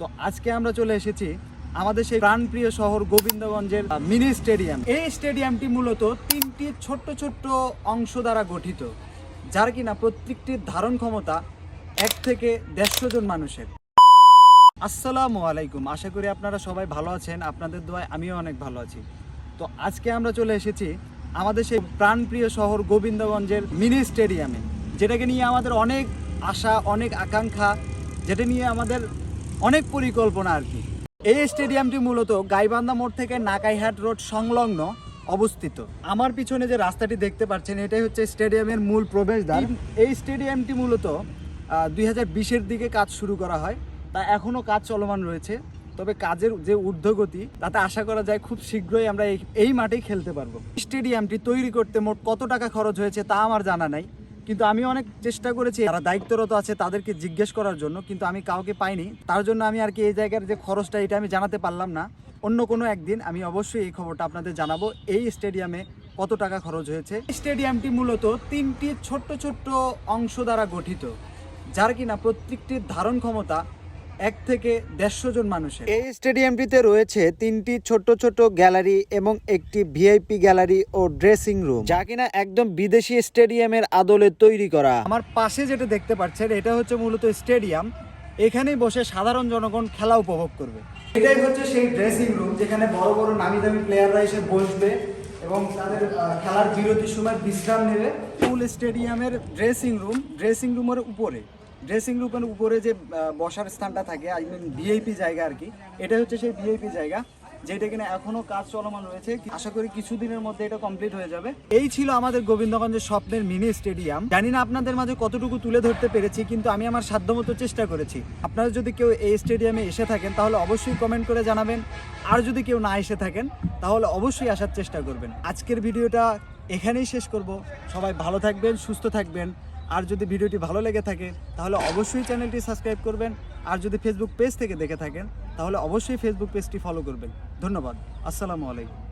তো আজকে আমরা চলে এসেছি আমাদের সেই প্রাণপ্রিয় শহর গোবিন্দগঞ্জের মিনি স্টেডিয়াম। এই স্টেডিয়ামটি মূলত তিনটি ছোট্ট ছোট্ট অংশ দ্বারা গঠিত, যার কিনা প্রত্যেকটির ধারণ ক্ষমতা এক থেকে দেড়শো জন মানুষের। আসসালামু আলাইকুম। আশা করি আপনারা সবাই ভালো আছেন। আপনাদের দোয়ায় আমিও অনেক ভালো আছি। তো আজকে আমরা চলে এসেছি আমাদের সেই প্রাণপ্রিয় শহর গোবিন্দগঞ্জের মিনি স্টেডিয়ামে, যেটাকে নিয়ে আমাদের অনেক আশা, অনেক আকাঙ্ক্ষা, যেটা নিয়ে আমাদের অনেক পরিকল্পনা আর কি। এই স্টেডিয়ামটি মূলত গাইবান্ধা মোড় থেকে নাকাইহাট রোড সংলগ্ন অবস্থিত। আমার পিছনে যে রাস্তাটি দেখতে পাচ্ছেন, এটাই হচ্ছে স্টেডিয়ামের মূল প্রবেশদ্বার। এই স্টেডিয়ামটি মূলত দুই হাজার দিকে কাজ শুরু করা হয়। তা এখনও কাজ চলমান রয়েছে। তবে কাজের যে ঊর্ধ্বগতি, তাতে আশা করা যায় খুব শীঘ্রই আমরা এই মাঠেই খেলতে পারব। স্টেডিয়ামটি তৈরি করতে মোট কত টাকা খরচ হয়েছে তা আমার জানা নাই। কিন্তু আমি অনেক চেষ্টা করেছি, যারা দায়িত্বরত আছে তাদেরকে জিজ্ঞেস করার জন্য, কিন্তু আমি কাউকে পাইনি। তার জন্য আমি আর কি এই জায়গার যে খরচটা, এটা আমি জানাতে পারলাম না। অন্য কোনো একদিন আমি অবশ্যই এই খবরটা আপনাদের জানাব, এই স্টেডিয়ামে কত টাকা খরচ হয়েছে। স্টেডিয়ামটি মূলত তিনটি ছোট্ট ছোট্ট অংশ দ্বারা গঠিত, যার কিনা প্রত্যেকটির ধারণ ক্ষমতা এক থেকে দেড়শো জন মানুষের। এই স্টেডিয়ামটিতে রয়েছে তিনটি ছোট ছোট গ্যালারি এবং একটি ভিআইপি গ্যালারি ও ড্রেসিং রুম যা কিনা একদম বিদেশি স্টেডিয়ামের আদলে তৈরি করা। আমার পাশে যেটা দেখতে পাচ্ছেন এটা হচ্ছে মূলত স্টেডিয়াম। এখানেই বসে সাধারণ জনগণ খেলা উপভোগ করবে। এটাই হচ্ছে সেই ড্রেসিং রুম যেখানে বড় বড় নামি দামি প্লেয়াররা এসে বসবে এবং তাদের খেলার বিরতির সময় বিশ্রাম নেবে। ফুল স্টেডিয়ামের ড্রেসিং রুম ড্রেসিং রুমের উপরে। ড্রেসিং রুমের উপরে যে বসার স্থানটা থাকে আই মিন ভিআইপি জায়গা আর কি, এটা হচ্ছে সেই ভিআইপি জায়গা, যেটা কিনা এখনও কাজ চলমান রয়েছে। আশা করি কিছুদিনের মধ্যে এটা কমপ্লিট হয়ে যাবে। এই ছিল আমাদের গোবিন্দগঞ্জের স্বপ্নের মিনি স্টেডিয়াম। জানি না আপনাদের মাঝে কতটুকু তুলে ধরতে পেরেছি, কিন্তু আমি আমার সাধ্যমতো চেষ্টা করেছি। আপনারা যদি কেউ এই স্টেডিয়ামে এসে থাকেন, তাহলে অবশ্যই কমেন্ট করে জানাবেন। আর যদি কেউ না এসে থাকেন, তাহলে অবশ্যই আসার চেষ্টা করবেন। আজকের ভিডিওটা এখানেই শেষ করব। সবাই ভালো থাকবেন, সুস্থ থাকবেন। আর যদি ভিডিওটি ভালো লেগে থাকে, তাহলে অবশ্যই চ্যানেলটি সাবস্ক্রাইব করবেন। আর যদি ফেসবুক পেজ থেকে দেখে থাকেন, তাহলে অবশ্যই ফেসবুক পেজটি ফলো করবেন। ধন্যবাদ। আসসালামু আলাইকুম।